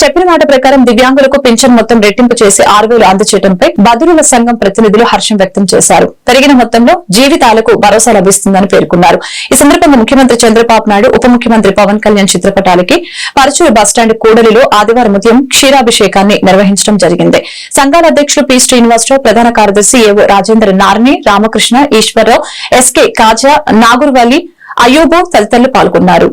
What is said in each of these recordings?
చెప్పిన మాట ప్రకారం దివ్యాంగులకు పింఛన్ మొత్తం రెట్టింపు చేసి ఆరు వేలు అందచేయడంపై బదులుల సంఘం ప్రతినిధులు హర్షం వ్యక్తం చేశారు. పెరిగిన మొత్తంలో జీవితాలకు భరోసా లభిస్తుందని పేర్కొన్నారు. ఈ సందర్భంగా ముఖ్యమంత్రి చంద్రబాబు నాయుడు ఉప ముఖ్యమంత్రి పవన్ కళ్యాణ్ చిత్రపటాలకి పరచూరు బస్టాండ్ కూడలిలో ఆదివారం ఉదయం క్షీరాభిషేకాన్ని నిర్వహించడం జరిగింది. సంఘాల అధ్యక్షులు పి. శ్రీనివాసరావు ప్రధాన కార్యదర్శి ఏవో రాజేంద్ర నార్ని రామకృష్ణ ఈశ్వరరావు ఎస్కే కాజా నాగుర్వాలి అయ్యూబు తదితరులు పాల్గొన్నారు.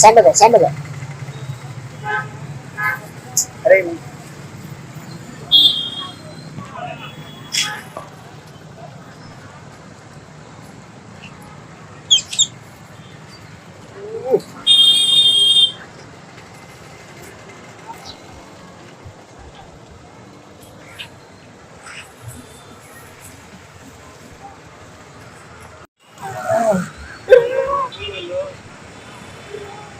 சாண்டதா சாண்டதா அரே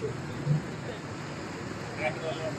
ありがとうい。